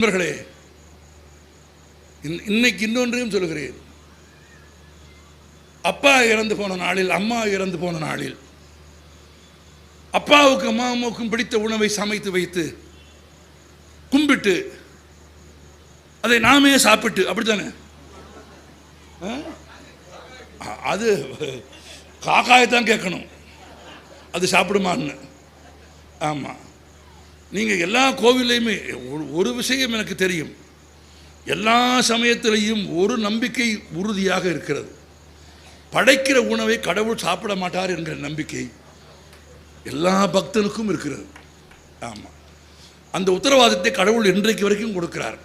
நண்பர்களே இன்- இன்னைக்கு இன்னொன்றையும் சொல்கிறேன் அப்பா இறந்து போன நாளில் அம்மா இறந்து போன நாளில் அப்பாவுக்கு அம்மாவுக்கும் பிடித்த உணவை சமைத்து வைத்து கும்பிட்டு அதை நாமே சாப்பிட்டு அப்படித்தானே? ஆ? அ- அது காக்காயத்தான் கேட்கணும். அது சாப்பிடுமான்னு. ஆமாம் நீங்கள் எல்லா கோவிலையுமே ஒரு- ஒரு விஷயம் எனக்கு தெரியும். எல்லா சமயத்திலையும் ஒரு நம்பிக்கை உறுதியாக இருக்கிறது. படைக்கிற உணவை கடவுள் சாப்பிட மாட்டார் என்கிற நம்பிக்கை எல்லா பக்தனுக்கும் இருக்கிறது. ஆமாம் அந்த உத்தரவாதத்தை கடவுள் இன்றைக்கு வரைக்கும் கொடுக்கிறார்.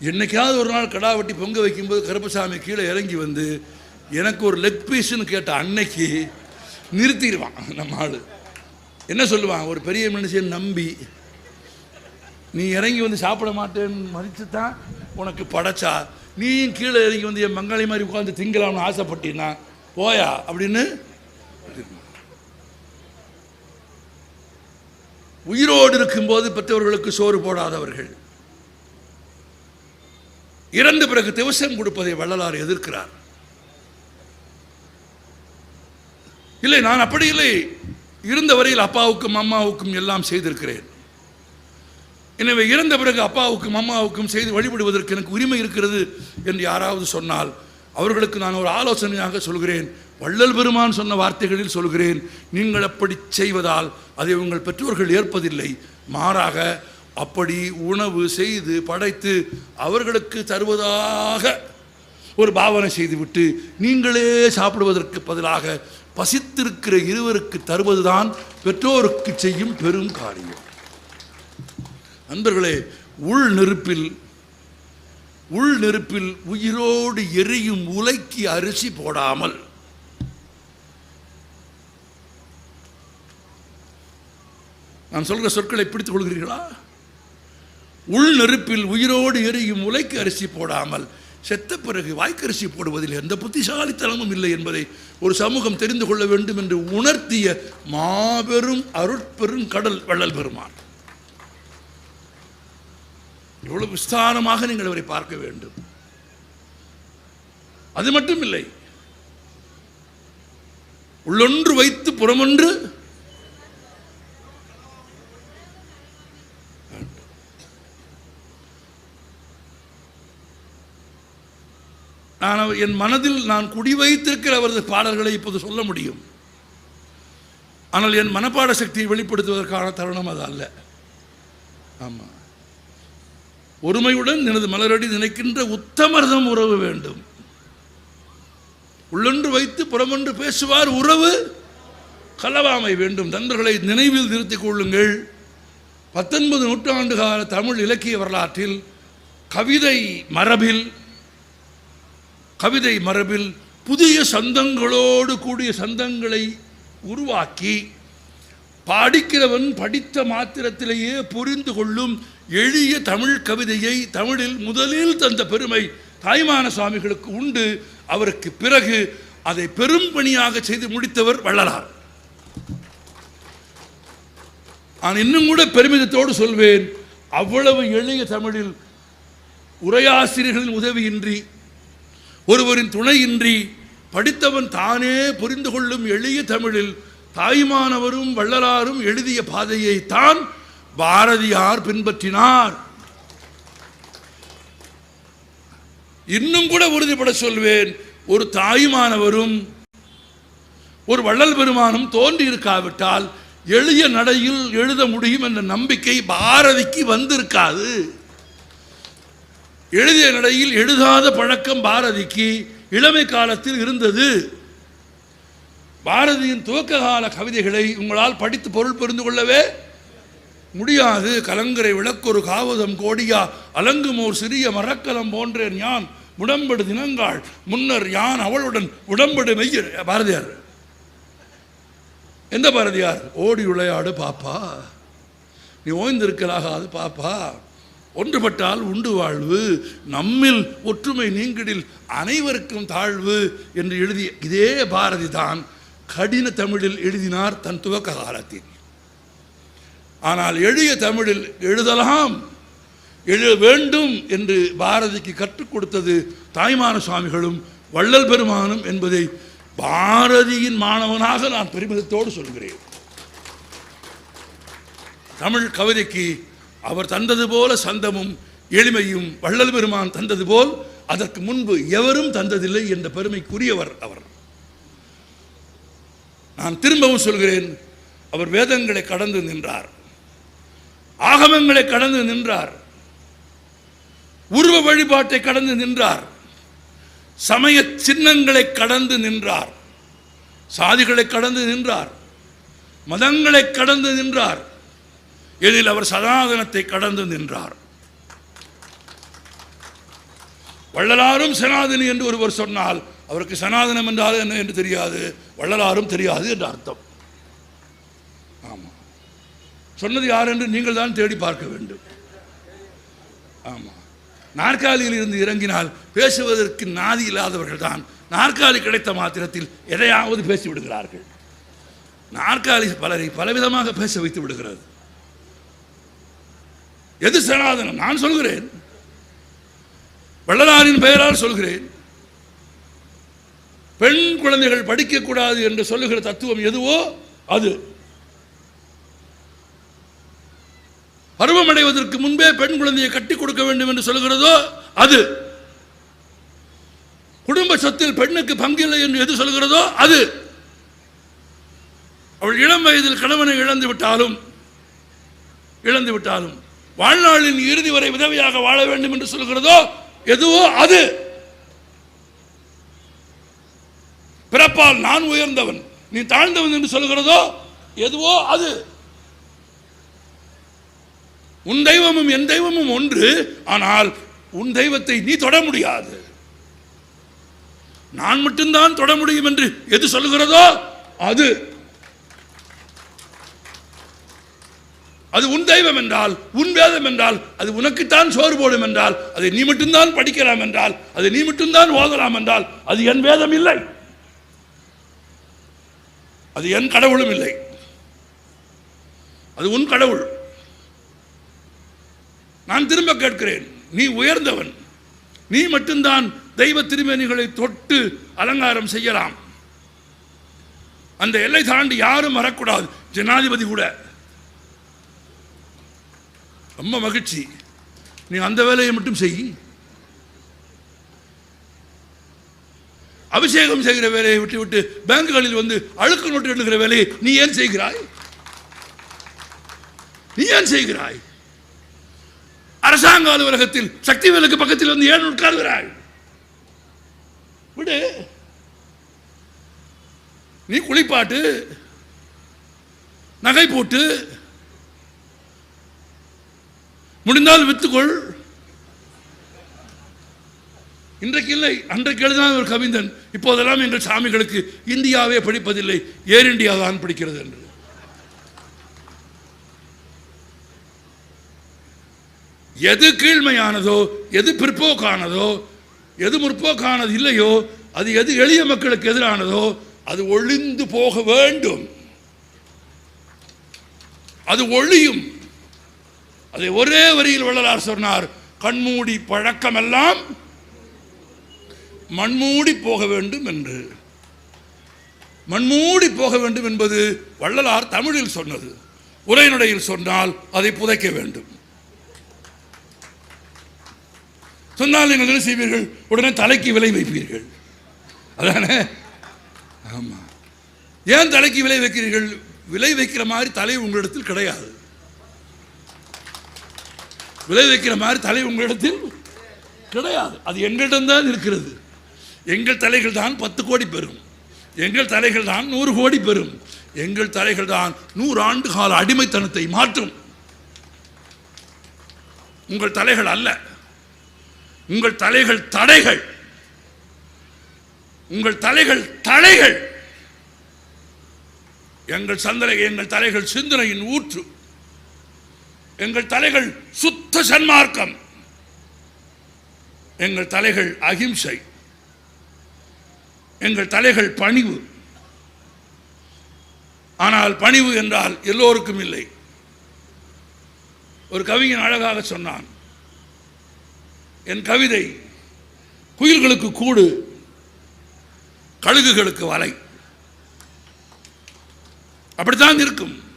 என்னைக்காவது ஒரு நாள் கடா வெட்டி பொங்க வைக்கும்போது கருப்பசாமி கீழே இறங்கி வந்து எனக்கு ஒரு லெக் பீஸ்னு கேட்ட அன்னைக்கு நிறுத்திடுவான் நம்ம ஆள். என்ன சொல்லுவான்? ஒரு பெரிய மனுஷன் நம்பி நீ இறங்கி வந்து சாப்பிட மாட்டேன்னு மதித்து தான் உனக்கு படைச்சா நீயும் கீழே இறங்கி வந்து என் மங்காளி மாதிரி உட்காந்து திங்கலாம்னு ஆசைப்பட்டினா போயா? அப்படின்னு உயிரோடு இருக்கும்போது பெற்றவர்களுக்கு சோறு போடாதவர்கள். இறந்த பிறகு திவசம் கொடுப்பதை வள்ளலார் எதிர்க்கிறார். இல்லை நான் அப்படி இல்லை. இருந்த வரையில் அப்பாவுக்கும் அம்மாவுக்கும் எல்லாம் செய்திருக்கிறேன். எனவே இறந்த பிறகு அப்பாவுக்கும் அம்மாவுக்கும் செய்து வழிபடுவதற்கு எனக்கு உரிமை இருக்கிறது என்று யாராவது சொன்னால் அவர்களுக்கு நான் ஒரு ஆலோசனையாக சொல்கிறேன். வள்ளல் பெருமான் சொன்ன வார்த்தைகளில் சொல்கிறேன் நீங்கள் அப்படி செய்வதால் அதை உங்கள் பெற்றோர்கள் ஏற்பதில்லை. மாறாக அப்படி உணவு செய்து படைத்து அவர்களுக்கு தருவதாக ஒரு பாவனை செய்துவிட்டு நீங்களே சாப்பிடுவதற்கு பதிலாக பசித்திருக்கிற இருவருக்கு தருவதுதான் பெற்றோருக்கு செய்யும் பெரும் காரியம். நண்பர்களே உள் நெருப்பில் உள் நெருப்பில் உயிரோடு எரியும் உலைக்கு அரிசி போடாமல் நான் சொல்கிற சொற்களை பிடித்துக் கொள்கிறீர்களா? உள் நெருப்பில் உயிரோடு எரியும் உலைக்கு அரிசி போடாமல் செத்த பிறகு வாய்க்கரிசி போடுவதில் எந்த புத்திசாலித்தனமும் இல்லை என்பதை ஒரு சமூகம் தெரிந்து கொள்ள வேண்டும் என்று உணர்த்திய மாபெரும் அருட்பெரும் கடல் வள்ளல் பெருமான். இவ்வளவு விஸ்தாரமாக நீங்கள் அவரை பார்க்க வேண்டும். அது மட்டும் இல்லை உள்ளொன்று வைத்து புறமொன்று நான் என் மனதில் நான் குடி வைத்திருக்கிற அவரது பாடல்களை இப்போது சொல்ல முடியும். ஆனால் என் மனப்பாட சக்தியை வெளிப்படுத்துவதற்கான தருணம் அது அல்ல. ஆமாம் ஒருமையுடன் எனது மலரடி நினைக்கின்ற உத்தமர்தம் உறவு வேண்டும். உள்ளொன்று வைத்து புறமொன்று பேசுவார் உறவு கலவாமை வேண்டும். நண்பர்களை நினைவில் நிறுத்திக் கொள்ளுங்கள். பத்தொன்பது நூற்றாண்டு கால தமிழ் இலக்கிய வரலாற்றில் கவிதை மரபில் கவிதை மரபில் புதிய சந்தங்களோடு கூடிய சந்தங்களை உருவாக்கி படிக்கிறவன் படித்த மாத்திரத்திலேயே புரிந்து கொள்ளும் எளிய தமிழ் கவிதையை தமிழில் முதலில் தந்த பெருமை தாய்மான சுவாமிகளுக்கு உண்டு. அவருக்கு பிறகு அதை பெரும் பணியாக செய்து முடித்தவர் வள்ளலார். நான் இன்னும் கூட பெருமிதத்தோடு சொல்வேன் அவ்வளவு எளிய தமிழில் உரையாசிரியர்களின் உதவியின்றி ஒருவரின் துணையின்றி படித்தவன் தானே புரிந்து கொள்ளும் எளிய தமிழில் தாய்மானவரும் வள்ளலாரும் எழுதிய பாதையை தான் பாரதியார் பின்பற்றினார். இன்னும் கூட உறுதிப்பட சொல்வேன் ஒரு தாயுமானவரும் ஒரு வள்ளல் பெருமானும் தோன்றி இருக்காவிட்டால் எளிய நடையில் எழுத முடியும் என்ற நம்பிக்கை பாரதிக்கு வந்திருக்காது. எழுதிய நடையில் எழுதாத பழக்கம் பாரதிக்கு இளமை காலத்தில் இருந்தது. பாரதியின் துவக்க கால கவிதைகளை உங்களால் படித்து பொருள் புரிந்து கொள்ளவே முடியாது. கலங்கரை விளக்கொரு காவதம் கோடியா அலங்குமோர் சிறிய மரக்கலம் போன்றேன் யான் உடம்படு தினங்காள். முன்னர் யான் அவளுடன் உடம்படு மெய்யர் பாரதியார். எந்த பாரதியார்? ஓடி விளையாடு பாப்பா நீ ஓய்ந்திருக்கலாகாது பாப்பா. ஒன்றுபட்டால் உண்டு வாழ்வு நம்மில் ஒற்றுமை நீங்கிடில் அனைவருக்கும் தாழ்வு என்று எழுதிய இதே பாரதி தான் கடின தமிழில் எழுதினார் தன் துவக்க காலத்தில் ஆனால் எளிய தமிழில் எழுதலாம் எழுத வேண்டும் என்று பாரதிக்கு கற்றுக் கொடுத்தது தாய்மான சுவாமிகளும் வள்ளல் பெருமானும் என்பதை பாரதியின் மாணவனாக நான் பெருமிதத்தோடு சொல்கிறேன். தமிழ் கவிதைக்கு அவர் தந்தது போல சந்தமும் எளிமையும் வள்ளல் பெருமான் தந்தது போல் அதற்கு முன்பு எவரும் தந்ததில்லை என்ற பெருமைக்குரியவர் அவர். நான் திரும்பவும் சொல்கிறேன் அவர் வேதங்களை கடந்து நின்றார். ஆகமங்களை கடந்து நின்றார். உருவ வழிபாட்டை கடந்து நின்றார். சமய சின்னங்களை கடந்து நின்றார். சாதிகளை கடந்து நின்றார். மதங்களை கடந்து நின்றார். எதில் அவர் சனாதனத்தை கடந்து நின்றார். வள்ளலாரும் சனாதனி என்று ஒருவர் சொன்னால் அவருக்கு சனாதனம் என்றால் என்ன என்று தெரியாது. வள்ளலாரும் தெரியாது என்று அர்த்தம். ஆமாம் சொன்னது யார் என்று நீங்கள் தான் தேடி பார்க்க வேண்டும். ஆமாம் நாற்காலியில் இருந்து இறங்கினால் பேசுவதற்கு நாதி இல்லாதவர்கள் தான். நாற்காலி கிடைத்த மாத்திரத்தில் எதையாவது பேசி விடுகிறார்கள் நாற்காலி பலரை பலவிதமாக பேச வைத்து விடுகிறது. எது சனாதனம் நான் சொல்கிறேன். வள்ளலாரின் பெயரால் சொல்கிறேன். பெண் குழந்தைகள் படிக்கக்கூடாது என்று சொல்லுகிற தத்துவம் எதுவோ அது. பருவமடைவதற்கு முன்பே பெண் குழந்தையை கட்டி கொடுக்க வேண்டும் என்று சொல்கிறதோ அது. குடும்ப சொத்தில் பெண்ணுக்கு பங்கில்லை என்று எது சொல்கிறதோ அது. அவள் இளம் வயதில் கணவனை இழந்து விட்டாலும் இழந்து விட்டாலும் வாழ்நாளின் இறுதி வரை உதவியாக வாழ வேண்டும் என்று சொல்கிறதோ எதுவோ அது. பிறப்பால் நான் உயர்ந்தவன் நீ தாழ்ந்தவன் என்று சொல்கிறதோ எதுவோ அது. உன் தெய்வமும் என் தெய்வமும் ஒன்று ஆனால் உன் தெய்வத்தை நீ தொட முடியாது. நான் மட்டும்தான் தொட முடியும் என்று எது சொல்லுகிறதோ அது. அது உன் தெய்வம் என்றால் உன் வேதம் என்றால் அது உனக்குத்தான் சோறு போடும் என்றால் அதை நீ மட்டும்தான் படிக்கலாம் என்றால் அதை நீ மட்டும்தான் ஓதலாம் என்றால் அது என் வேதம் இல்லை. அது என் கடவுளும் இல்லை. அது உன் கடவுள். நான் திரும்ப கேட்கிறேன் நீ உயர்ந்தவன். நீ மட்டும்தான் தெய்வ திருமேனிகளை தொட்டு அலங்காரம் செய்யலாம். அந்த எல்லை தாண்டி யாரும் வரக்கூடாது ஜனாதிபதி கூட. ரொம்ப மகிழ்ச்சி. நீ அந்த வேலையை மட்டும் செய். அபிஷேகம் செய்கிற வேலையை விட்டு விட்டு பேங்குகளில் வந்து அழுக்கு நோட்டு எழுதுகிற வேலையை நீ ஏன் செய்கிறாய்? நீ ஏன் செய்கிறாய்? அரசாங்க அலுவலகத்தில் சக்தி வேலுக்கு பக்கத்தில் வந்து ஏன் உட்கார்கிறாய்? விடு. நீ குளிப்பாட்டு நகை போட்டு முடிந்தால் வித்துக்கொள். இன்றைக்கு இல்லை அன்றைக்கு எழுதினான் ஒரு கவிஞன். இப்போதெல்லாம் இன்று சாமிகளுக்கு இந்தியாவே படிப்பதில்லை ஏர் இந்தியா தான் படிக்கிறது என்று. எது கீழ்மையானதோ எது பிற்போக்கானதோ எது முற்போக்கானது இல்லையோ அது எது எளிய மக்களுக்கு எதிரானதோ அது ஒளிந்து போக வேண்டும். அது ஒளியும் அதை ஒரே வரியில் வள்ளலார் சொன்னார் கண்மூடி பழக்கமெல்லாம் மண்மூடி போக வேண்டும் என்று. மண்மூடி போக வேண்டும் என்பது வள்ளலார் தமிழில் சொன்னது. உரைநடையில் சொன்னால் அதை புதைக்க வேண்டும். சொன்னால் நீங்கள் என்ன செய்வீர்கள்? உடனே தலைக்கு விலை வைப்பீர்கள். அதானே? ஆமாம் ஏன் தலைக்கு விலை வைக்கிறீர்கள்? விலை வைக்கிற மாதிரி தலை உங்களிடத்தில் கிடையாது. விளைவிக்கிற மாதிரி தலை உங்களிடத்தில் கிடையாது. அது எங்களிடம்தான் இருக்கிறது. எங்கள் தலைகள் தான் பத்து கோடி பெறும். எங்கள் தலைகள் தான் நூறு கோடி பெறும். எங்கள் தலைகள் தான் நூறு ஆண்டு கால அடிமைத்தனத்தை மாற்றும். உங்கள் தலைகள் அல்ல. உங்கள் தலைகள் தடைகள். உங்கள் தலைகள் தடைகள். எங்கள் சந்தனை எங்கள் தலைகள் சிந்தனையின் ஊற்று. எங்கள் தலைகள் சுத்த சன்மார்க்கம். எங்கள் தலைகள் அகிம்சை. எங்கள் தலைகள் பணிவு. ஆனால் பணிவு என்றால் எல்லோருக்கும் இல்லை. ஒரு கவிஞன் அழகாக சொன்னான் என் கவிதை குயில்களுக்கு கூடு கழுகுகளுக்கு வலை. அப்படித்தான் இருக்கும்.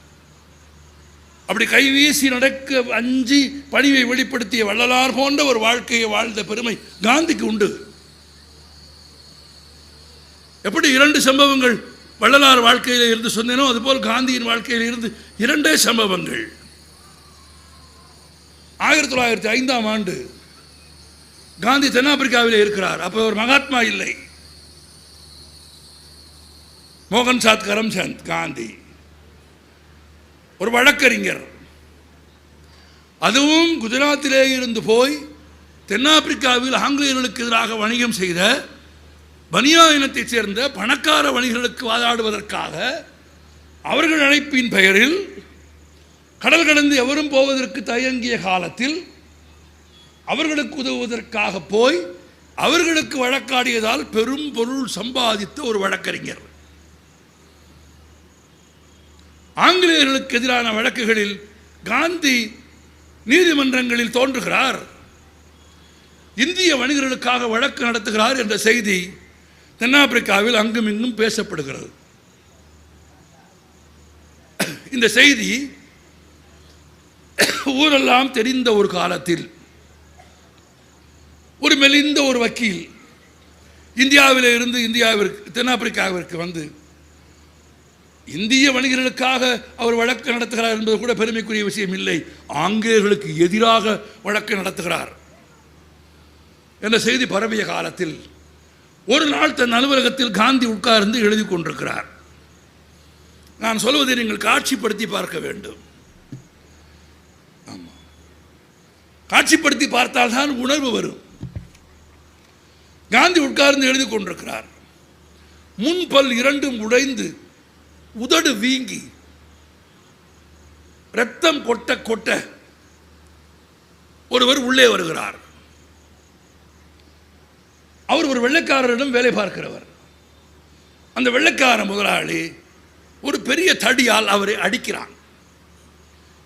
அப்படி கைவீசி நடக்க அஞ்சி பணிவை வெளிப்படுத்திய வள்ளலார் போன்ற ஒரு வாழ்க்கையை வாழ்ந்த பெருமை காந்திக்கு உண்டு. எப்படி இரண்டு சம்பவங்கள் வள்ளலார் வாழ்க்கையில் இருந்து சொன்னேனோ அதுபோல் காந்தியின் வாழ்க்கையில் இருந்து இரண்டே சம்பவங்கள். ஆயிரத்தி தொள்ளாயிரத்தி ஐந்தாம் ஆண்டு காந்தி தென்னாப்பிரிக்காவில் இருக்கிறார். அப்போ ஒரு மகாத்மா இல்லை. மோகன் சாத் கரம்சந்த் காந்தி. ஒரு வழக்கறிஞர். அதுவும் குஜராத்திலே இருந்து போய் தென்னாப்பிரிக்காவில் ஆங்கிலேயர்களுக்கு எதிராக வணிகம் செய்த பனியா இனத்தைச் சேர்ந்த பணக்கார வணிகர்களுக்கு வாதாடுவதற்காக அவர்கள் அழைப்பின் பெயரில் கடல் கடந்து எவரும் போவதற்கு தயங்கிய காலத்தில் அவர்களுக்கு உதவுவதற்காக போய் அவர்களுக்கு வழக்காடியதால் பெரும் பொருள் சம்பாதித்த ஒரு வழக்கறிஞர். ஆங்கிலேயர்களுக்கு எதிரான வழக்குகளில் காந்தி நீதிமன்றங்களில் தோன்றுகிறார். இந்திய வணிகர்களுக்காக வழக்கு நடத்துகிறார் என்ற செய்தி தென்னாப்பிரிக்காவில் அங்கும் இங்கும் பேசப்படுகிறது. இந்த செய்தி ஊரெல்லாம் தெரிந்த ஒரு காலத்தில் ஒரு மெலிந்த ஒரு வக்கீல் இந்தியாவில் இருந்து இந்தியாவிற்கு தென்னாப்பிரிக்காவிற்கு வந்து இந்திய வணிகர்களுக்காக அவர் வழக்கு நடத்துகிறார் என்பது கூட பெருமைக்குரிய விஷயம் இல்லை. ஆங்கிலேயர்களுக்கு எதிராக வழக்கு நடத்துகிறார். என்ற செய்தி பரவிய காலத்தில் ஒரு நாள் தன் அலுவலகத்தில் காந்தி உட்கார்ந்து எழுதி கொண்டிருக்கிறார். நான் சொல்வதை நீங்கள் காட்சிப்படுத்தி பார்க்க வேண்டும். ஆமாம் காட்சிப்படுத்தி பார்த்தால்தான் உணர்வு வரும். காந்தி உட்கார்ந்து எழுதி கொண்டிருக்கிறார். முன்பல் இரண்டும் உடைந்து உதடு வீங்கி ரத்தம் கொட்ட கொட்ட ஒருவர் உள்ளே வருகிறார். அவர் ஒரு வெள்ளைக்காரரிடம் வேலை பார்க்கிறவர். அந்த வெள்ளைக்கார முதலாளி ஒரு பெரிய தடியால் அவரை அடிக்கிறான்.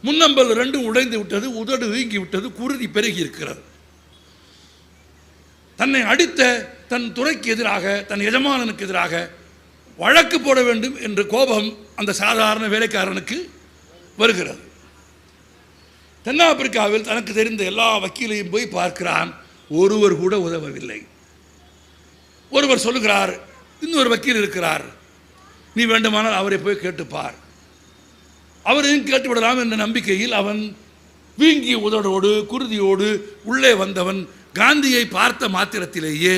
முன்னம்பல் ரெண்டும் உடைந்து விட்டது உதடு வீங்கி விட்டது குருதி பெருகி இருக்கிறது. தன்னை அடித்த தன் துறைக்கு எதிராக தன் எஜமானனுக்கு எதிராக வழக்கு போட வேண்டும் என்ற கோபம் அந்த சாதாரண வேலைக்காரனுக்கு வருகிறது. தென்னாப்பிரிக்காவில் தனக்கு தெரிந்த எல்லா வக்கீலையும் போய் பார்க்கிறான். ஒருவர் கூட உதவவில்லை. ஒருவர் சொல்லுகிறார் இன்னொரு வக்கீல் இருக்கிறார். நீ வேண்டுமானால் அவரை போய் கேட்டுப்பார் அவரையும் கேட்டுவிடலாம் என்ற நம்பிக்கையில் அவன் வீங்கிய உதடோடு குருதியோடு உள்ளே வந்தவன் காந்தியை பார்த்த மாத்திரத்திலேயே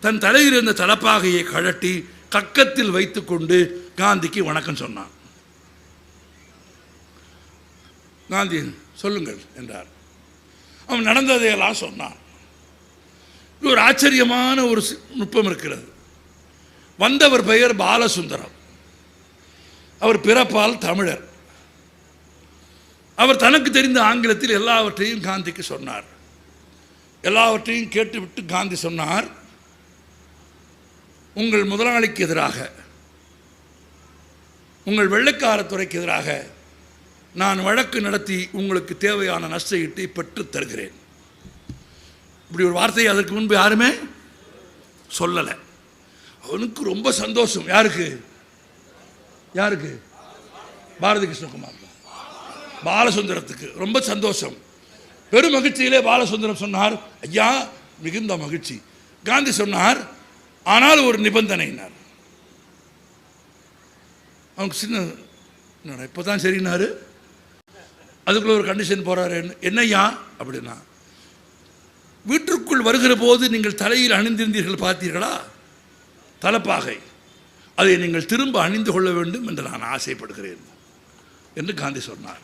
தன் தலையில் இருந்த தலப்பாகையை கழட்டி கக்கத்தில் வைத்துக்கொண்டு காந்திக்கு வணக்கம் சொன்னான். காந்தி சொல்லுங்கள் என்றார். அவன் நடந்ததையெல்லாம் சொன்னான். இது ஒரு ஆச்சரியமான ஒரு நுட்பம் இருக்கிறது. வந்தவர் பெயர் பாலசுந்தரம். அவர் பிறப்பால் தமிழர். அவர் தனக்கு தெரிந்த ஆங்கிலத்தில் எல்லாவற்றையும் காந்திக்கு சொன்னார். எல்லாவற்றையும் கேட்டுவிட்டு காந்தி சொன்னார். உங்கள் முதலாளிக்கு எதிராக உங்கள் வெள்ளைக்கார துறைக்கு எதிராக நான் வழக்கு நடத்தி உங்களுக்கு தேவையான நஷ்டஈட்டை பெற்றுத் தருகிறேன். இப்படி ஒரு வார்த்தையை அதற்கு முன்பு யாருமே சொல்லலை. அவனுக்கு ரொம்ப சந்தோஷம். யாருக்கு? யாருக்கு? பாரதி கிருஷ்ணகுமார் பாலசுந்தரத்துக்கு ரொம்ப சந்தோஷம். பெரும் மகிழ்ச்சியிலே பாலசுந்தரம் சொன்னார் ஐயா மிகுந்த மகிழ்ச்சி. காந்தி சொன்னார் ஆனால் ஒரு நிபந்தனைனார் அவங்க சின்ன என்னடா இப்போ தான் சரினாரு அதுக்குள்ள ஒரு கண்டிஷன் போகிறார் என்னையா அப்படின்னா வீட்டிற்குள் வருகிற போது நீங்கள் தலையில் அணிந்திருந்தீர்கள் பார்த்தீர்களா? தலப்பாகை. அதை நீங்கள் திரும்ப அணிந்து கொள்ள வேண்டும் என்று நான் ஆசைப்படுகிறேன் என்று காந்தி சொன்னார்.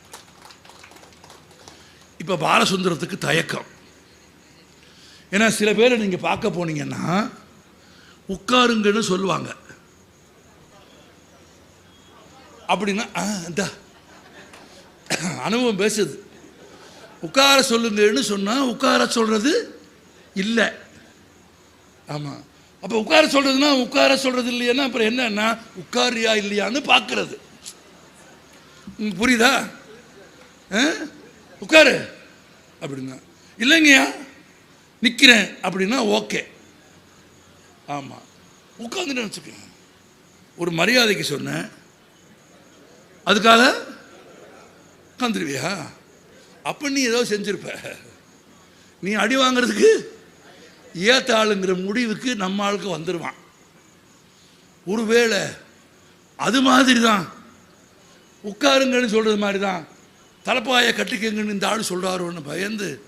இப்போ பாலசுந்தரத்துக்கு தயக்கம். ஏன்னா சில பேரை நீங்கள் பார்க்க போனீங்கன்னா உட்காருங்கன்னு சொல்லுவாங்க. அப்படின்னா ஆ இந்தா. அனுபவம் பேசுது. உட்கார சொல்லுங்கன்னு சொன்னால் உட்கார சொல்கிறது இல்லை. ஆமாம் அப்போ உட்கார சொல்கிறதுனா உட்கார சொல்கிறது இல்லையானா அப்புறம் என்னன்னா உட்காரியா இல்லையான்னு பார்க்கறது புரியுதா? ஆ? உட்காரு. அப்படின்னா இல்லைங்கய்யா நிற்கிறேன் அப்படின்னா ஓகே. ஆமாம் உட்காந்துட்டு வச்சுக்கோங்க ஒரு மரியாதைக்கு சொன்னேன். அதுக்காக உட்காந்துருவியா அப்போ நீ ஏதோ செஞ்சுருப்ப. நீ அடி வாங்குறதுக்கு ஏத்த ஆளுங்கிற முடிவுக்கு நம்ம ஆளுக்கு வந்துடுவான் ஒருவேளை அது மாதிரி தான் உட்காருங்கன்னு சொல்கிறது மாதிரி தான் தலைப்பாயை கட்டிக்கங்கன்னு இந்த ஆள் சொல்கிறாரோன்னு பயந்து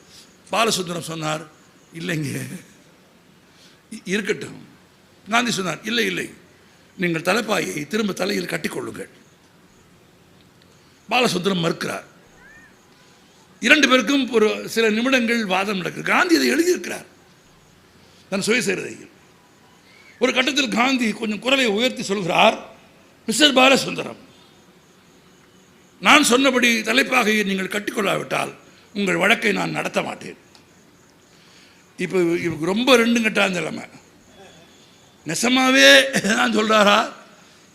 பாலசுந்தரம் சொன்னார். இல்லைங்க. இருக்கட்டும். காந்தி சொன்னார் இல்லை இல்லை. நீங்கள் தலைப்பாயை திரும்ப தலையில் கட்டிக்கொள்ளுங்கள். பாலசுந்தரம் மறுக்கிறார். இரண்டு பேருக்கும் ஒரு சில நிமிடங்கள் வாதம் நடக்குது. காந்தி இதை எழுதியிருக்கிறார். தன் சுயசரிதையில். ஒரு கட்டத்தில் காந்தி கொஞ்சம் குரலை உயர்த்தி சொல்கிறார் மிஸ்டர் பாலசுந்தரம் நான் சொன்னபடி தலைப்பாகையை நீங்கள் கட்டிக்கொள்ளாவிட்டால் உங்கள் வழக்கை நான் நடத்த மாட்டேன். இப்போ இவருக்கு ரொம்ப ரெண்டு கட்டா நிலைமை நெசமாவே நான் சொல்கிறாரா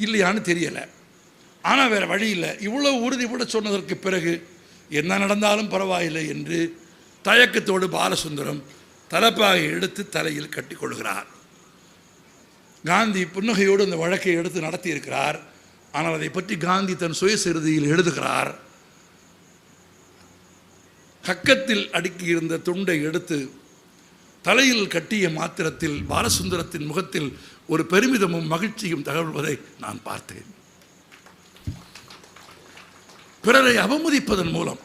இல்லையான்னு தெரியலை. ஆனால் வேறு வழி இல்லை. இவ்வளோ உறுதிபட சொன்னதற்கு பிறகு என்ன நடந்தாலும் பரவாயில்லை என்று தயக்கத்தோடு பாலசுந்தரம் தலைப்பாகை எடுத்து தலையில் கட்டிக்கொள்கிறார். காந்தி புன்னகையோடு அந்த வழக்கை எடுத்து நடத்தியிருக்கிறார். ஆனால் அதை பற்றி காந்தி தன் சுயசிறுதியில் எழுதுகிறார். கக்கத்தில் அடுக்கியிருந்த துண்டை எடுத்து தலையில் கட்டிய மாத்திரத்தில் பாலசுந்தரத்தின் முகத்தில் ஒரு பெருமிதமும் மகிழ்ச்சியும் தகவல்வதை நான் பார்த்தேன். பிறரை அவமதிப்பதன் மூலம்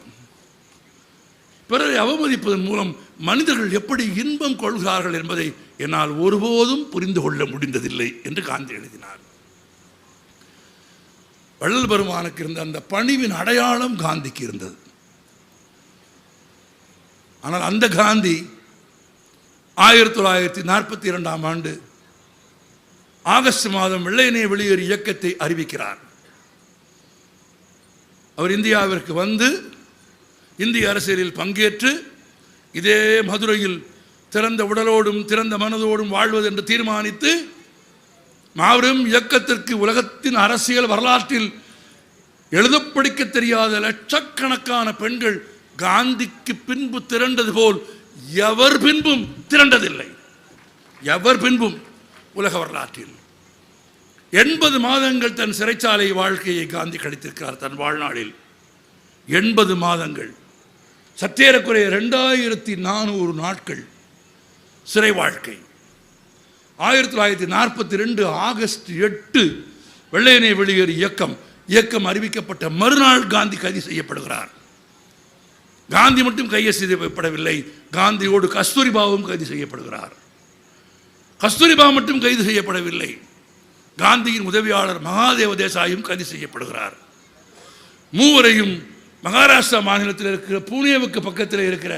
பிறரை அவமதிப்பதன் மூலம் மனிதர்கள் எப்படி இன்பம் கொள்கிறார்கள் என்பதை என்னால் ஒருபோதும் புரிந்து கொள்ள முடிந்ததில்லை என்று காந்தி எழுதினார். வள்ளல் பெருமானுக்கு இருந்த அந்த பணிவின் அடையாளம் காந்திக்கு இருந்தது. ஆனால் அந்த காந்தி ஆயிரத்தி தொள்ளாயிரத்தி நாற்பத்தி இரண்டாம் ஆண்டு ஆகஸ்ட் மாதம் வெள்ளையனே வெளியேறு இயக்கத்தை அறிவிக்கிறார். அவர் இந்தியாவிற்கு வந்து இந்திய அரசியலில் பங்கேற்று இதே மதுரையில் திறந்த உடலோடும் திறந்த மனதோடும் வாழ்வது என்று தீர்மானித்து மாபெரும் இயக்கத்திற்கு உலகத்தின் அரசியல் வரலாற்றில் எழுதப் படிக்க தெரியாத லட்சக்கணக்கான பெண்கள் காந்திக்கு பின்பு திரண்டது போல் எவர் பின்பும் திரண்டதில்லை. எவர் பின்பும் உலக வரலாற்றில். எண்பது மாதங்கள் தன் சிறைச்சாலை வாழ்க்கையை காந்தி கழித்திருக்கிறார் தன் வாழ்நாளில். எண்பது மாதங்கள். சற்றேறக்குறைய ரெண்டாயிரத்தி நானூறு நாட்கள் சிறை வாழ்க்கை. ஆயிரத்தி தொள்ளாயிரத்தி நாற்பத்தி ரெண்டு ஆகஸ்ட் எட்டு வெள்ளையனை வெளியேறு இயக்கம். இயக்கம் அறிவிக்கப்பட்ட மறுநாள் காந்தி கைது செய்யப்படுகிறார். காந்தி மட்டும் கைது செய்யப்படவில்லை காந்தியோடு கஸ்தூரிபாவும் கைது செய்யப்படுகிறார். கஸ்தூரிபா மட்டும் கைது செய்யப்படவில்லை. காந்தியின் உதவியாளர் மகாதேவ தேசாயும் கைது செய்யப்படுகிறார். மூவரையும் மகாராஷ்டிரா மாநிலத்தில் இருக்கிற பூனேவுக்கு பக்கத்தில் இருக்கிற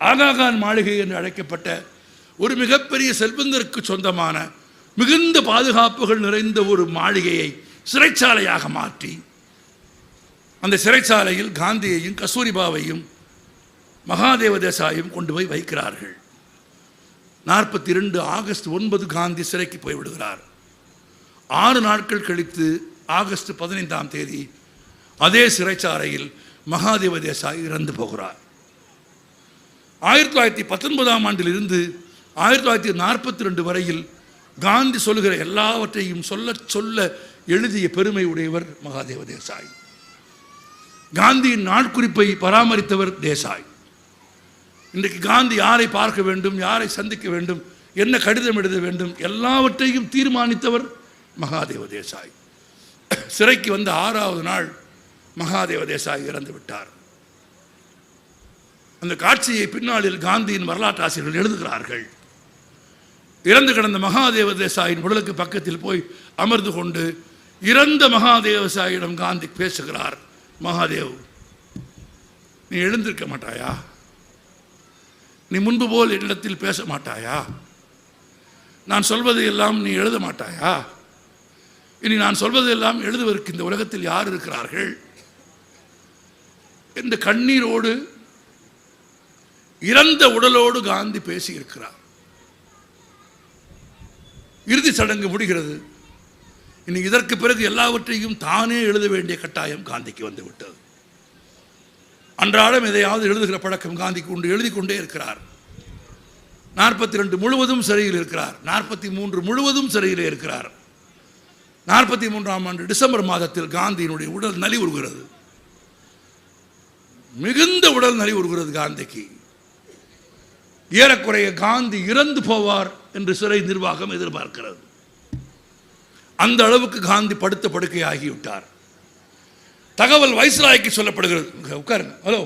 ஆகாகான் மாளிகை என்று அழைக்கப்பட்ட ஒரு மிகப்பெரிய செல்வந்தருக்கு சொந்தமான மிகுந்த பாதுகாப்புகள் நிறைந்த ஒரு மாளிகையை சிறைச்சாலையாக மாற்றி அந்த சிறைச்சாலையில் காந்தியையும் கஸ்தூரிபாவையும் மகாதேவ தேசாயும் கொண்டு போய் வைக்கிறார்கள். நாற்பத்தி ரெண்டு ஆகஸ்ட் ஒன்பது காந்தி சிறைக்கு போய்விடுகிறார் ஆறு நாட்கள் கழித்து ஆகஸ்ட் பதினைந்தாம் தேதி அதே சிறைச்சாலையில் மகாதேவ தேசாய் இறந்து போகிறார். ஆயிரத்தி தொள்ளாயிரத்தி பத்தொன்பதாம் ஆண்டிலிருந்து ஆயிரத்தி தொள்ளாயிரத்தி நாற்பத்தி ரெண்டு வரையில் காந்தி சொல்லுகிற எல்லாவற்றையும் சொல்ல சொல்ல எழுதிய பெருமை உடையவர் மகாதேவ தேசாய் காந்தியின் நாட்குறிப்பை பராமரித்தவர் தேசாய். இன்றைக்கு காந்தி யாரை பார்க்க வேண்டும் யாரை சந்திக்க வேண்டும் என்ன கடிதம் எழுத வேண்டும் எல்லாவற்றையும் தீர்மானித்தவர் மகாதேவ தேசாய். சிறைக்கு வந்த ஆறாவது நாள் மகாதேவ தேசாய் இறந்து விட்டார். அந்த காட்சியை பின்னாளில் காந்தியின் வரலாற்று ஆசிரியர்கள் எழுதுகிறார்கள். இறந்து கிடந்த மகாதேவ தேசாயின் உடலுக்கு பக்கத்தில் போய் அமர்ந்து கொண்டு இறந்த மகாதேவசாயிடம் காந்தி பேசுகிறார் மகாதேவ் நீ எழுந்திருக்க மாட்டாயா? நீ முன்பு போல் என்னிடத்தில் பேச மாட்டாயா? நான் சொல்வது எல்லாம் நீ எழுத மாட்டாயா? இனி நான் சொல்வதெல்லாம் எழுதுவதற்கு இந்த உலகத்தில் யார் இருக்கிறார்கள்? இந்த கண்ணீரோடு இறந்த உடலோடு காந்தி பேசியிருக்கிறார். இறுதி சடங்கு முடிகிறது. இனி இதற்கு பிறகு எல்லாவற்றையும் தானே எழுத வேண்டிய கட்டாயம் காந்திக்கு வந்துவிட்டது அன்றாடம் எதையாவது எழுதுகிற பழக்கம் காந்திக்கு உண்டு எழுதி கொண்டே இருக்கிறார். நாற்பத்தி ரெண்டு முழுவதும் சிறையில் இருக்கிறார். நாற்பத்தி மூன்று முழுவதும் சிறையில் இருக்கிறார். நாற்பத்தி மூன்றாம் ஆண்டு டிசம்பர் மாதத்தில் காந்தியினுடைய உடல் நலி உருகிறது. மிகுந்த உடல் நலி உருகிறது காந்திக்கு. ஏறக்குறைய காந்தி இறந்து போவார் என்று சிறை நிர்வாகம் எதிர்பார்க்கிறது. அந்த அளவுக்கு காந்தி படுத்த படுக்கை ஆகிவிட்டார் தகவல் வைஸ்ராய்க்கு சொல்லப்படுகிறது. உட்காருங்க. ஹலோ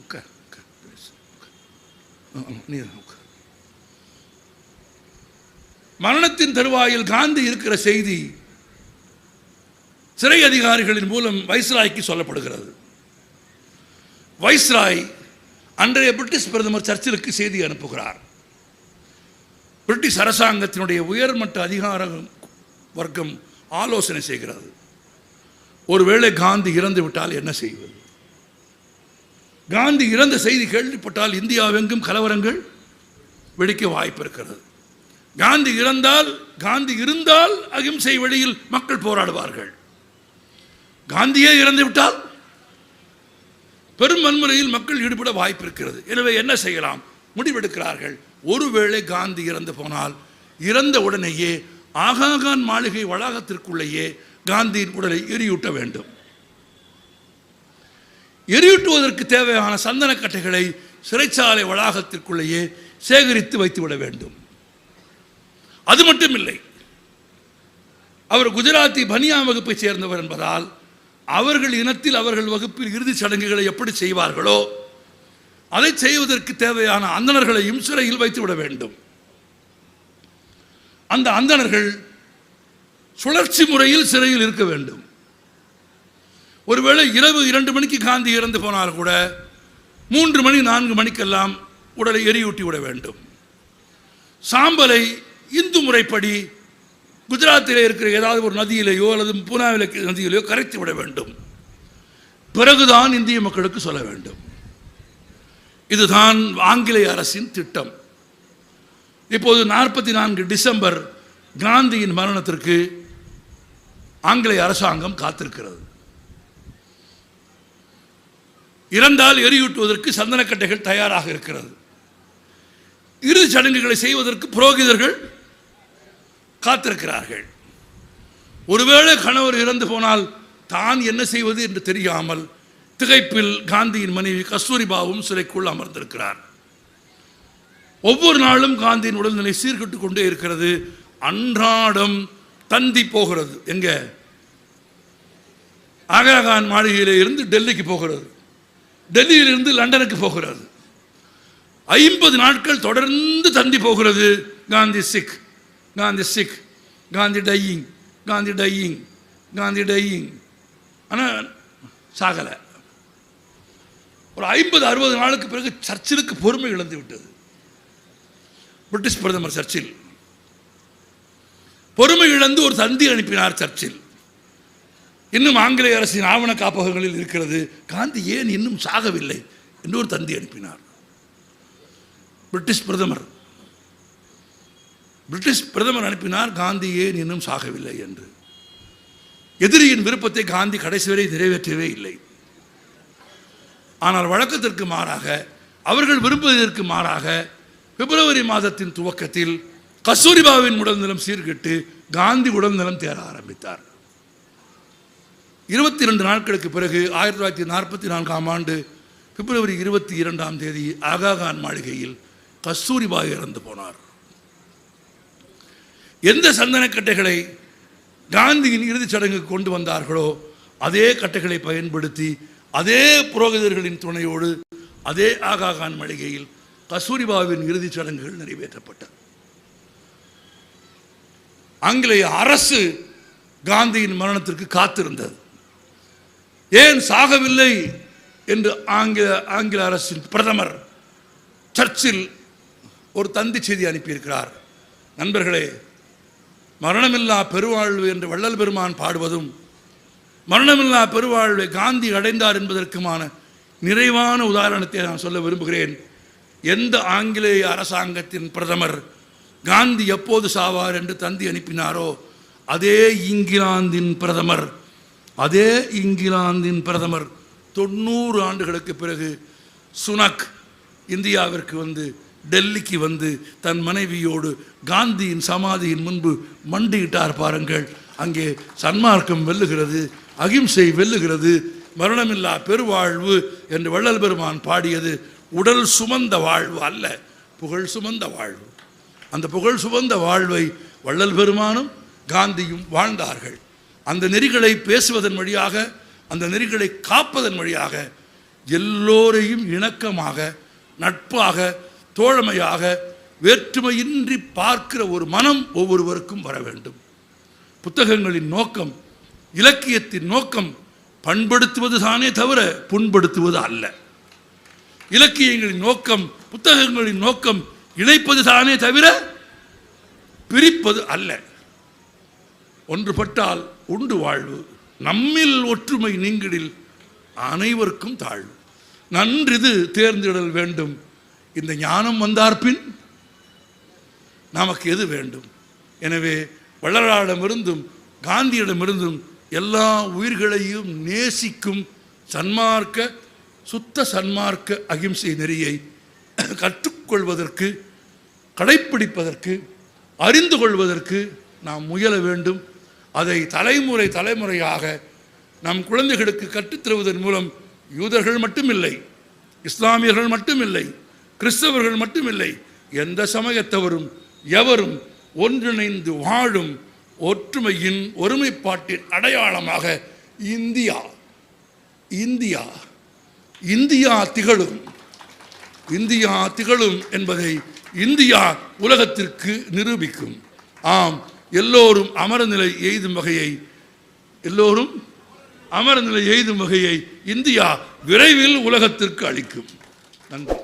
உட்கார் மரணத்தின் தருவாயில் காந்தி இருக்கிற செய்தி சிறை அதிகாரிகளின் மூலம் வைஸ்ராய்க்கு சொல்லப்படுகிறது. வைஸ்ராய் அன்றைய பிரிட்டிஷ் பிரதமர் சர்ச்சிலுக்கு செய்தி அனுப்புகிறார். பிரிட்டிஷ் அரசாங்கத்தினுடைய உயர்மட்ட அதிகாரம் வர்க்கம் ஆலோசனை செய்கிறது. ஒருவேளை காந்தி இறந்து விட்டால் என்ன செய்வது? காந்தி இறந்த செய்தி கேள்விப்பட்டால் இந்தியாவெங்கும் கலவரங்கள் வெடிக்க வாய்ப்பு இருக்கிறது. காந்தி இறந்தால் காந்தி இருந்தால் அகிம்சை வழியில் மக்கள் போராடுவார்கள். காந்தியே இறந்து விட்டால் பெரும் வன்முறையில் மக்கள் ஈடுபட வாய்ப்பு இருக்கிறது. எனவே என்ன செய்யலாம்? முடிவெடுக்கிறார்கள். ஒருவேளை காந்தி இறந்து போனால் இறந்த உடனேயே ஆகாகான் மாளிகை வளாகத்திற்குள்ளேயே காந்தியின் உடலை எரியூட்ட வேண்டும். எரியூட்டுவதற்கு தேவையான சந்தனக்கட்டைகளை சிறைச்சாலை வளாகத்திற்குள்ளேயே சேகரித்து வைத்துவிட வேண்டும். அது மட்டும் இல்லை அவர் குஜராத்தி பனியா வகுப்பைச் சேர்ந்தவர் என்பதால் அவர்கள் இனத்தில் அவர்கள் வகுப்பில் இறுதிச் சடங்குகளை எப்படி செய்வார்களோ அதை செய்வதற்கு தேவையான அந்தணர்களையும் சிறையில் வைத்துவிட வேண்டும். அந்த அந்தணர்கள் சுழற்சி முறையில் சிறையில் இருக்க வேண்டும். ஒருவேளை இரவு இரண்டு மணிக்கு காந்தி இறந்து போனால் கூட மூன்று மணி நான்கு மணிக்கெல்லாம் உடலை எரியூட்டி விட வேண்டும். சாம்பலை இந்து முறைப்படி குஜராத்தில் இருக்கிற ஏதாவது ஒரு நதியிலேயோ அல்லது பூனாவிலே நதியிலேயோ கரைத்து விட வேண்டும். பிறகுதான் இந்திய மக்களுக்கு சொல்ல வேண்டும். இதுதான் ஆங்கிலேய அரசின் திட்டம். இப்போது நாற்பத்தி நான்கு டிசம்பர் காந்தியின் மரணத்திற்கு ஆங்கிலேய அரசாங்கம் காத்திருக்கிறது. இறந்தால் எரியூட்டுவதற்கு சந்தனக்கட்டைகள் தயாராக இருக்கிறது. இறுதி சடங்குகளை செய்வதற்கு புரோகிதர்கள் காத்திருக்கிறார்கள். ஒருவேளை கணவர் இறந்து போனால் தான் என்ன செய்வது என்று தெரியாமல் திகைப்பில் காந்தியின் மனைவி கஸ்தூரிபாவும் சிறைக்குள் அமர்ந்திருக்கிறார். ஒவ்வொரு நாளும் காந்தியின் உடல்நிலை சீர்கட்டு கொண்டே இருக்கிறது. அன்றாடம் தந்தி போகிறது. எங்க? ஆகாகான் மாளிகையில இருந்து டெல்லிக்கு போகிறது. டெல்லியிலிருந்து லண்டனுக்கு போகிறது. ஐம்பது நாட்கள் தொடர்ந்து தந்தி போகிறது. Gandhi sick. Gandhi sick. Gandhi dying. Gandhi dying. Gandhi dying. ஆனால் சாகலை. ஒரு ஐம்பது அறுபது நாளுக்கு பிறகு சர்ச்சிலுக்கு பொறுமை இழந்து விட்டது. பிரிட்டிஷ் பிரதமர் சர்ச்சில். பொறுமை இழந்து ஒரு தந்தி அனுப்பினார் சர்ச்சில். இன்னும் ஆங்கிலேய அரசின் ஆவண காப்பகங்களில் இருக்கிறது. காந்தி ஏன் இன்னும் சாகவில்லை என்று ஒரு தந்தி அனுப்பினார். பிரிட்டிஷ் பிரதமர். பிரிட்டிஷ் பிரதமர் அனுப்பினார் காந்தி ஏன் இன்னும் சாகவில்லை என்று. எதிரியின் விருப்பத்தை காந்தி கடைசி வரை நிறைவேற்றவே இல்லை. ஆனால் வழக்கத்திற்கு மாறாக அவர்கள் விரும்புவதற்கு மாறாக பிப்ரவரி மாதத்தின் துவக்கத்தில் கஸ்தூரிபாவின் உடல்நலம் சீர்கெட்டு காந்தி உடல்நலம் தேர ஆரம்பித்தார். இருபத்தி இரண்டு நாட்களுக்கு பிறகு ஆயிரத்தி தொள்ளாயிரத்தி நாற்பத்தி நான்காம் ஆண்டு பிப்ரவரி இருபத்தி இரண்டாம் தேதி ஆகாகான் மாளிகையில் கஸ்தூரிபாய் இறந்து போனார். எந்த சந்தனக்கட்டைகளை காந்தியின் இறுதிச் சடங்குக்கு கொண்டு வந்தார்களோ அதே கட்டைகளை பயன்படுத்தி அதே புரோகிதர்களின் துணையோடு அதே ஆகாகான் மாளிகையில் கஸ்தூரிபாவின் இறுதிச் சடங்குகள் நிறைவேற்றப்பட்டது ஆங்கிலேய அரசு காந்தியின் மரணத்திற்கு காத்திருந்தது. ஏன் சாகவில்லை என்று ஆங்கில ஆங்கில அரசின் பிரதமர் சர்ச்சில் ஒரு தந்தி செய்தி அனுப்பியிருக்கிறார். நண்பர்களே மரணமில்லா பெருவாழ்வு என்று வள்ளல் பெருமான் பாடுவதும் மரணமில்லா பெருவாழ்வை காந்தி அடைந்தார் என்பதற்குமான நிறைவான உதாரணத்தை நான் சொல்ல விரும்புகிறேன். எந்த ஆங்கிலேய அரசாங்கத்தின் பிரதமர் காந்தி எப்போது சாவார் என்று தந்தி அனுப்பினாரோ அதே இங்கிலாந்தின் பிரதமர் அதே இங்கிலாந்தின் பிரதமர் தொண்ணூறு ஆண்டுகளுக்கு பிறகு சுனக் இந்தியாவிற்கு வந்து டெல்லிக்கு வந்து தன் மனைவியோடு காந்தியின் சமாதியின் முன்பு மண்டியிட்டார் பாருங்கள். அங்கே சன்மார்க்கம் வெல்லுகிறது அகிம்சை வெல்லுகிறது மரணமில்லா பெருவாழ்வு என்று வள்ளல் பெருமான் பாடியது உடல் சுமந்த வாழ்வு அல்ல புகழ் சுமந்த வாழ்வு. அந்த புகழ் சுமந்த வாழ்வை வள்ளல் பெருமானும் காந்தியும் வாழ்ந்தார்கள். அந்த நெறிகளை பேசுவதன் வழியாக அந்த நெறிகளை காப்பதன் வழியாக எல்லோரையும் இணக்கமாக நட்பாக தோழமையாக வேற்றுமையின்றி பார்க்கிற ஒரு மனம் ஒவ்வொருவருக்கும் வர வேண்டும். புத்தகங்களின் நோக்கம் இலக்கியத்தின் நோக்கம் பண்படுத்துவது தானே தவிர புண்படுத்துவது அல்ல. இலக்கியங்களின் நோக்கம் புத்தகங்களின் நோக்கம் இணைப்பது தானே தவிர பிரிப்பது அல்ல. ஒன்றுபட்டால் உண்டு வாழ்வு நம்மில் ஒற்றுமை நீங்கிடில் அனைவருக்கும் தாழ்வு. நன்றிது தேர்ந்திடல் வேண்டும். இந்த ஞானம் வந்தார்பின் நமக்கு எது வேண்டும்? எனவே வள்ளலாரிடமிருந்தும் காந்தியிடமிருந்தும் எல்லா உயிர்களையும் நேசிக்கும் சன்மார்க்க சுத்த சன்மார்க்க அகிம்சை நெறியை கற்றுக்கொள்வதற்கு கடைப்பிடிப்பதற்கு அறிந்து கொள்வதற்கு நாம் முயல வேண்டும். அதை தலைமுறை தலைமுறையாக நம் குழந்தைகளுக்கு கற்றுத்தருவதன் மூலம் யூதர்கள் மட்டுமில்லை இஸ்லாமியர்கள் மட்டுமில்லை கிறிஸ்தவர்கள் மட்டுமில்லை எந்த சமயத்தவரும் எவரும் ஒன்றிணைந்து வாழும் ஒற்றுமையின் ஒருமைப்பாட்டின் அடையாளமாக இந்தியா இந்தியா இந்தியா திகழும். இந்தியா திகழும் என்பதை இந்தியா உலகத்திற்கு நிரூபிக்கும். ஆம் எல்லோரும் அமரநிலை எய்தும் வகையை எல்லோரும் அமரநிலை எய்தும் வகையை இந்தியா விரைவில் உலகத்திற்கு அளிக்கும். நன்றி.